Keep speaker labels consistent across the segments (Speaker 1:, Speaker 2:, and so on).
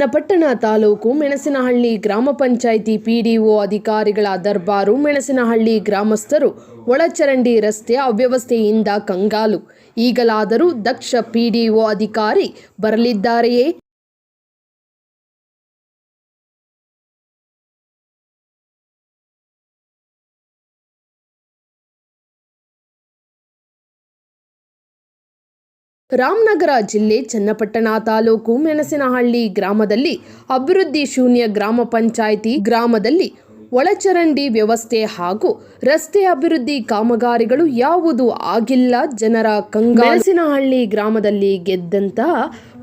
Speaker 1: ಚನ್ನಪಟ್ಟಣ ತಾಲೂಕು ಮೆಣಸಿನಹಳ್ಳಿ ಗ್ರಾಮ ಪಂಚಾಯಿತಿ ಪಿಡಿಒ ಅಧಿಕಾರಿಗಳ ದರ್ಬಾರು ಮೆಣಸಿನಹಳ್ಳಿ ಗ್ರಾಮಸ್ಥರು ಒಳಚರಂಡಿ ರಸ್ತೆ ಅವ್ಯವಸ್ಥೆಯಿಂದ ಕಂಗಾಲು. ಈಗಲಾದರೂ ದಕ್ಷ ಪಿಡಿಒ ಅಧಿಕಾರಿ ಬರಲಿದ್ದಾರೆಯೇ? ರಾಮನಗರ ಜಿಲ್ಲೆ ಚನ್ನಪಟ್ಟಣ ತಾಲೂಕು ಮೆಣಸಿನಹಳ್ಳಿ ಗ್ರಾಮದಲ್ಲಿ ಅಭಿವೃದ್ಧಿ ಶೂನ್ಯ ಗ್ರಾಮ ಪಂಚಾಯಿತಿ ಗ್ರಾಮದಲ್ಲಿ ಒಳಚರಂಡಿ ವ್ಯವಸ್ಥೆ ಹಾಗೂ ರಸ್ತೆ ಅಭಿವೃದ್ಧಿ ಕಾಮಗಾರಿಗಳು ಯಾವುದು ಆಗಿಲ್ಲ, ಜನರ ಕಂಗ ಮೆಣಸಿನಹಳ್ಳಿ ಗ್ರಾಮದಲ್ಲಿ ಗೆದ್ದಂತಹ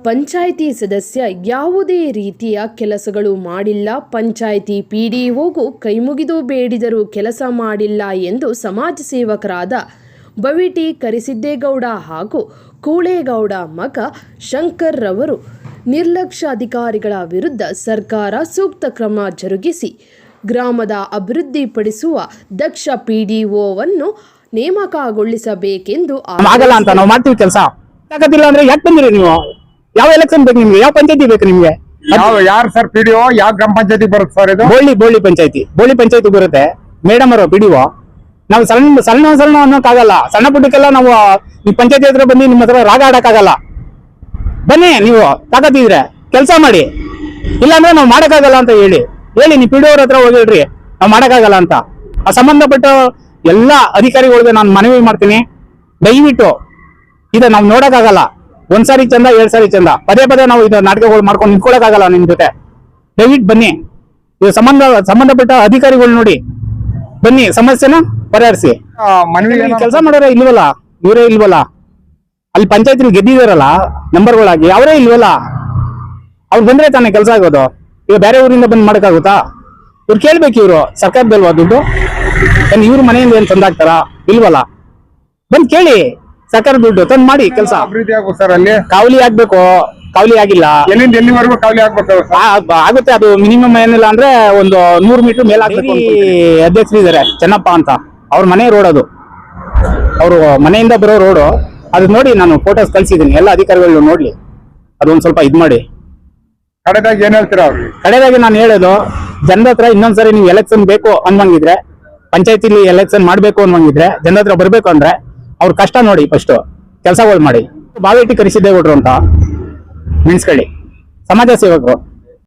Speaker 1: ಪಂಚಾಯಿತಿ ಸದಸ್ಯ ಯಾವುದೇ ರೀತಿಯ ಕೆಲಸಗಳು ಮಾಡಿಲ್ಲ. ಪಂಚಾಯಿತಿ ಪಿಡಿಒಗೂ ಕೈಮುಗಿದು ಬೇಡಿದರೂ ಕೆಲಸ ಮಾಡಿಲ್ಲ ಎಂದು ಸಮಾಜ ಸೇವಕರಾದ ಬವಿಟಿ ಕರಿಸಿದ್ದೇಗೌಡ ಹಾಗೂ ಕೂಳೇಗೌಡ ಮಗ ಶಂಕರ್ ರವರು ನಿರ್ಲಕ್ಷ್ಯ ಅಧಿಕಾರಿಗಳ ವಿರುದ್ಧ ಸರ್ಕಾರ ಸೂಕ್ತ ಕ್ರಮ ಜರುಗಿಸಿ ಗ್ರಾಮದ ಅಭಿವೃದ್ಧಿಪಡಿಸುವ ದಕ್ಷ ಪಿಡಿಒವನ್ನು ನೇಮಕಗೊಳಿಸಬೇಕೆಂದು
Speaker 2: ಆಗಲ್ಲ ಅಂತ ನಾವು ಮಾಡ್ತೀವಿ ಕೆಲಸ. ತಗದಿಲ್ಲ ಅಂದ್ರೆ ಯಾಕೆ ಬಂದಿರಿ ನೀವು? ಯಾವ ಎಲೆಕ್ಷನ್ ಬೇಕು ನಿಮ್ಗೆ? ಯಾವ ಪಂಚಾಯತಿ ಬೇಕು ನಿಮ್ಗೆ?
Speaker 3: ಯಾವ ಯಾರು ಸರ್ ಪಿಡಿಒ? ಯಾವ ಗ್ರಾಮ ಪಂಚಾಯತಿ ಬರುತ್ತೆ ಸರ್ ಇದು?
Speaker 2: ಬೋಳಿ ಬೋಳಿ ಪಂಚಾಯತಿ. ಬೋಳಿ ಪಂಚಾಯತಿ ಬರುತ್ತೆ. ಮೇಡಮ್ ಅವರು ಪಿಡಿಒ. ನಾವು ಸಣ್ಣ ಸಣ್ಣ ಸಣ್ಣ ಅನ್ನೋಕ್ಕಾಗಲ್ಲ. ಸಣ್ಣ ಪುಟ್ಟಕ್ಕೆಲ್ಲ ನಾವು, ಈ ಪಂಚಾಯತಿ ಹತ್ರ ಬಂದು ನಿಮ್ಮ ಹತ್ರ ರಾಗ ಆಡಕ್ಕಾಗಲ್ಲ. ಬನ್ನಿ ನೀವು, ತಾಕತ್ತಿದ್ರೆ ಕೆಲಸ ಮಾಡಿ. ಇಲ್ಲಾಂದ್ರೆ ನಾವು ಮಾಡಕ್ಕಾಗಲ್ಲ ಅಂತ ಹೇಳಿ. ಹೇಳಿ, ನೀವು ಪಿ ಡಿ ಹತ್ರ ಹೋಗಿ ನಾವು ಮಾಡಕ್ಕಾಗಲ್ಲ ಅಂತ. ಆ ಸಂಬಂಧಪಟ್ಟ ಎಲ್ಲ ಅಧಿಕಾರಿಗಳಿಗೆ ನಾನು ಮನವಿ ಮಾಡ್ತೀನಿ. ದಯವಿಟ್ಟು ಇದು ನಾವು ನೋಡಕ್ಕಾಗಲ್ಲ. ಒಂದ್ಸಾರಿ ಚಂದ ಎರಡ್ ಸಾರಿ ಚಂದ. ಪದೇ ಪದೇ ನಾವು ಇದು ನಾಟಕಗಳು ಮಾಡ್ಕೊಂಡು ನಿಂತ್ಕೊಳಕ್ಕಾಗಲ್ಲ ನಿಮ್ ಜೊತೆ. ದಯವಿಟ್ಟು ಬನ್ನಿ. ಇದು ಸಂಬಂಧ, ಸಂಬಂಧಪಟ್ಟ ಅಧಿಕಾರಿಗಳು ನೋಡಿ. ಬನ್ನಿ, ಸಮಸ್ಯೆನ ಪರಿಹರಿಸಿ.
Speaker 3: ಮನವಿ
Speaker 2: ಕೆಲಸ ಮಾಡೋರೇ ಇಲ್ವಲ್ಲ? ಇವರೇ ಇಲ್ವಲ್ಲ? ಅಲ್ಲಿ ಪಂಚಾಯತ್ ಗೆದ್ದಿದಾರಲ್ಲ ನಂಬರ್ಗಳಾಗಿ ಅವರೇ ಇಲ್ವಲ್ಲ? ಅವ್ರು ಬಂದ್ರೆ ತಾನೇ ಕೆಲಸ ಆಗೋದು. ಈಗ ಬೇರೆ ಊರಿಂದ ಬಂದ್ ಮಾಡಕ್ಕಾಗುತ್ತಾ? ಇವ್ರು ಕೇಳ್ಬೇಕು ಇವ್ರು ಸರ್ಕಾರದಲ್ವಾ ದುಡ್ಡು? ಇವ್ರ ಮನೆಯಿಂದ ಏನ್ ತಂದಾಗ್ತಾರ ಇಲ್ವಲ್ಲ? ಬಂದ್ ಕೇಳಿ ಸರ್ಕಾರ ದುಡ್ಡು ತಂದ್ ಮಾಡಿ ಕೆಲಸ.
Speaker 3: ಅಭಿವೃದ್ಧಿ ಸರ್ ಅಲ್ಲಿ.
Speaker 2: ಕಾವಲಿ ಆಗ್ಬೇಕು ಕಾವಲಿ ಆಗಿಲ್ಲ.
Speaker 3: ಎಲ್ಲಿಂದ ಎಲ್ಲಿವರೆಗೂ ಕಾವಲಿ ಆಗ್ಬೇಕು
Speaker 2: ಆಗುತ್ತೆ ಅದು ಮಿನಿಮಮ್ ಏನಿಲ್ಲ ಅಂದ್ರೆ ಒಂದು ನೂರು ಮೀಟರ್ ಮೇಲಾಗ್ಬೇಕು ಅಧ್ಯಕ್ಷರಿದ್ದಾರೆ. ಚೆನ್ನಪ್ಪ ಅಂತ. ಅವ್ರ ಮನೆ ರೋಡ್ ಅದು. ಅವರು ಮನೆಯಿಂದ ಬರೋ ರೋಡು ಅದನ್ನ ನೋಡಿ ನಾನು ಫೋಟೋಸ್ ಕಳ್ಸಿದ್ದೀನಿ ಎಲ್ಲ ಅಧಿಕಾರಿಗಳು ನೋಡ್ಲಿ. ಅದೊಂದು ಸ್ವಲ್ಪ ಇದು ಮಾಡಿ.
Speaker 3: ಕಡೆದಾಗಿ ಏನ್ ಹೇಳ್ತೀರಾ ಅವ್ರಿಗೆ
Speaker 2: ಕಡೆದಾಗಿ ನಾನು ಹೇಳೋದು ಜನರ ಹತ್ರ ಇನ್ನೊಂದ್ಸರಿ ನೀವು ಎಲೆಕ್ಷನ್ ಬೇಕು ಅನ್ವಂಗಿದ್ರೆ ಪಂಚಾಯತಿಲಿ ಎಲೆಕ್ಷನ್ ಮಾಡಬೇಕು ಅನ್ವಂಗಿದ್ರೆ ಜನರ ಹತ್ರ ಬರ್ಬೇಕು ಅಂದ್ರೆ ಅವ್ರ ಕಷ್ಟ ನೋಡಿ ಫಸ್ಟ್ ಕೆಲಸಗಳು ಮಾಡಿ. ಬಾವೇಟಿ ಕೊಡ್ರು ಅಂತ. ಮೆಣಸ್ಕಳ್ಳಿ ಸಮಾಜ ಸೇವಕರು.